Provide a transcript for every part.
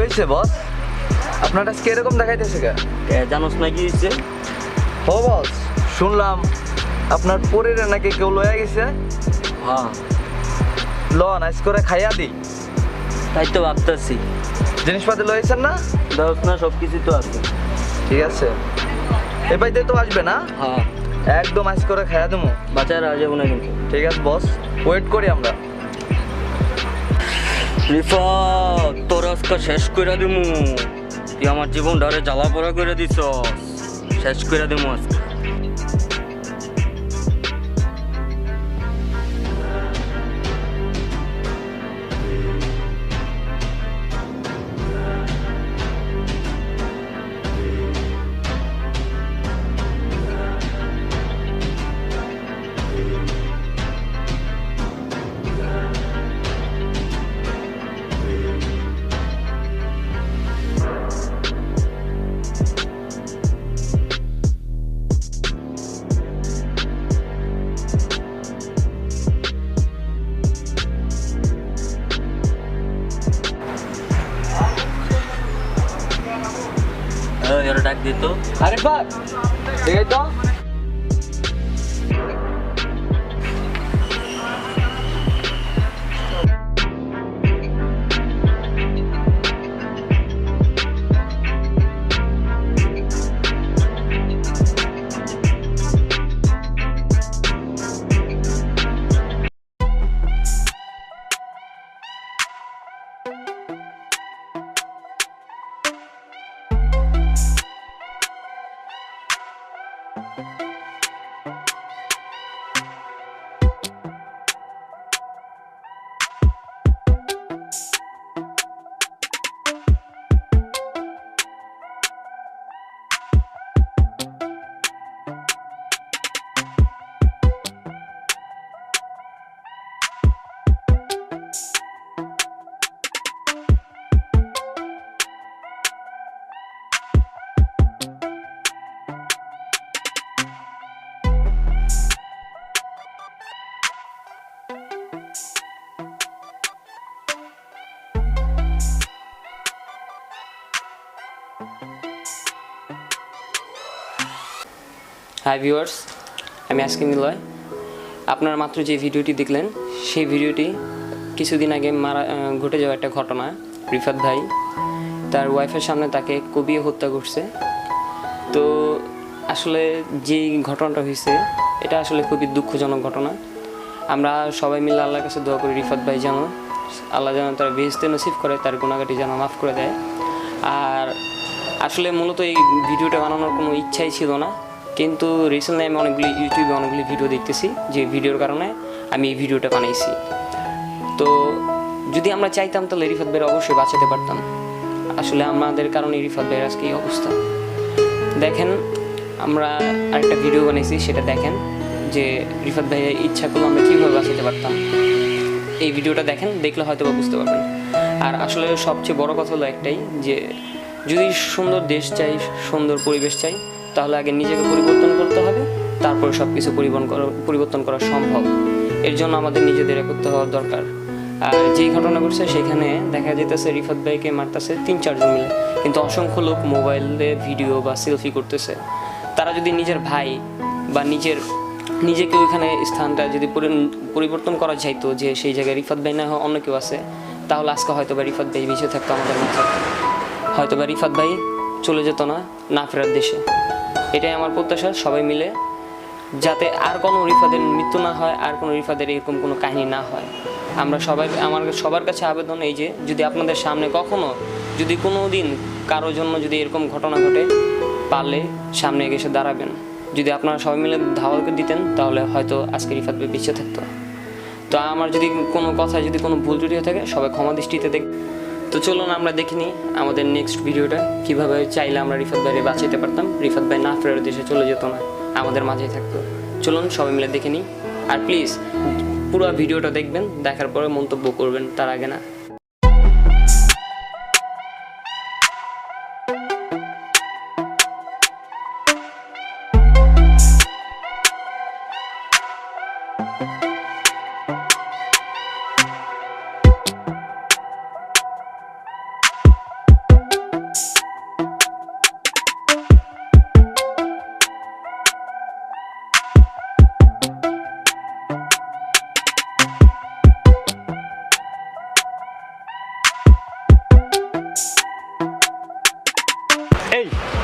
হয়েছে বস আপনার আজকে এরকম দেখাইতেছে কে জানোস না কি হয়েছে? ও বস শুনলাম আপনার পরিরে নাকি কেউ লয়ে গেছে। হ্যাঁ। লন আইস করে খাইয়া দিই তাই তো ভাবতেছি। জিনিসপাতি লয়েছেন না? জানোস না সব কিছু তো আছে। ঠিক আছে। এ বাড়িতে তো আসবে না? হ্যাঁ। একদম আইস করে খাইয়া দেবো বাচ্চারা যাব না কিন্তু। ঠিক আছে বস ওয়েট করি আমরা। রিফা তোর আজকে শেষ করে দিমু। তুই আমার জীবন ডারে জ্বালা পড়া করে দিছ শেষ করে দিমু আজকে। এর ডাক দিত আরে হাই ভিউয়ার্স আমি আজকে নিলয়। আপনারা মাত্র যে ভিডিওটি দেখলেন, সেই ভিডিওটি কিছুদিন আগে মারা ঘটে যাওয়া একটা ঘটনা, রিফাত ভাই। তার ওয়াইফের সামনে তাকে কবিয়ে হত্যা করছে। তো আসলে যেই ঘটনাটা হয়েছে, এটা আসলে খুবই দুঃখজনক ঘটনা। আমরা সবাই মিলে আল্লাহর কাছে দোয়া করি, রিফাত ভাই যেন আল্লাহ যেন তার বেহেস্তে নসিব করে, তার গুণাগাটি যেন মাফ করে দেয়। আর আসলে মূলত এই ভিডিওটা বানানোর কোনো ইচ্ছাই ছিল না। কিন্তু রিসেন্টলি আমি অনেকগুলি ইউটিউবে অনেকগুলি ভিডিও দেখতেছি, যে ভিডিওর কারণে আমি এই ভিডিওটা বানাইছি। তো যদি আমরা চাইতাম তাহলে রিফাত ভাইয়ের অবশ্যই বাঁচাতে পারতাম। আসলে আমাদের কারণে রিফাত ভাইয়ের আজকে এই অবস্থা। দেখেন, আমরা আরেকটা ভিডিও বানিয়েছি সেটা দেখেন, যে রিফাত ভাইয়ের ইচ্ছা করলে আমরা কীভাবে বাঁচাতে পারতাম। এই ভিডিওটা দেখেন, দেখলে হয়তো বুঝতে পারবেন। আর আসলে সবচেয়ে বড় কথা হলো একটাই, যে যদি সুন্দর দেশ চাই, সুন্দর পরিবেশ চাই, তাহলে আগে নিজেকে পরিবর্তন করতে হবে, তারপরে সব কিছু পরিবর্তন করা পরিবর্তন করা সম্ভব। এর জন্য আমাদের নিজেদের করতে হওয়ার দরকার। আর যেই ঘটনা ঘটছে, সেখানে দেখা যেতেছে রিফাত ভাইকে মারতেছে তিন চারজন মিলে। কিন্তু অসংখ্য লোক মোবাইলে ভিডিও বা সেলফি করতেছে। তারা যদি নিজের ভাই বা নিজের, নিজেকে ওইখানে স্থানটা যদি পরিবর্তন করা যাইতো, যে সেই জায়গায় রিফাত ভাই না হয় অন্য কেউ আছে, তাহলে আজকে হয়তো বা রিফাত ভাই বেঁচে থাকতো আমাদের মাঝে হয়তো বা রিফাত ভাই চলে যেত না না ফেরার দেশে। এটাই আমার প্রত্যাশা, সবাই মিলে, যাতে আর কোনো রিফাদের মৃত্যু না হয়, আর কোনো রিফাদের এরকম কোনো কাহিনী না হয়। আমরা সবাই, আমার সবার কাছে আবেদন এই যে, যদি আপনাদের সামনে কখনো, যদি কোনো দিন কারোর জন্য যদি এরকম ঘটনা ঘটে, পারলে সামনে এসে দাঁড়াবেন। যদি আপনারা সবাই মিলে ধাওয়াকে দিতেন, তাহলে হয়তো আজকে রিফাত বেঁচে থাকতো। তো আমার যদি কোনো কথা যদি কোনো ভুল ত্রুটি হয়ে থাকে, সবাই ক্ষমা দৃষ্টিতে দেখ তো চলুন আমরা দেখিনি আমাদের নেক্সট ভিডিওটা কীভাবে চাইলে আমরা রিফাত ভাইরে বাঁচাইতে পারতাম? রিফাত ভাই না ফেরার দেশে চলে যেত না। আমাদের মাঝেই থাকতো। চলুন সবাই মিলে দেখে নিই। আর প্লিজ পুরো ভিডিওটা দেখবেন, দেখার পরে মন্তব্য করবেন তার আগে না।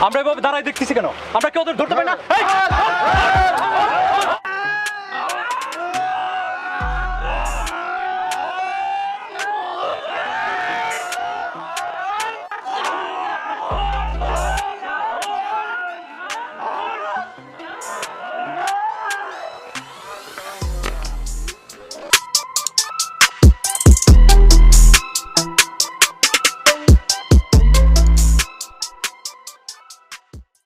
আমরা এভাবে দাঁড়ায় দেখতেছি কেন? আমরা কেউ ধরতে পারি না?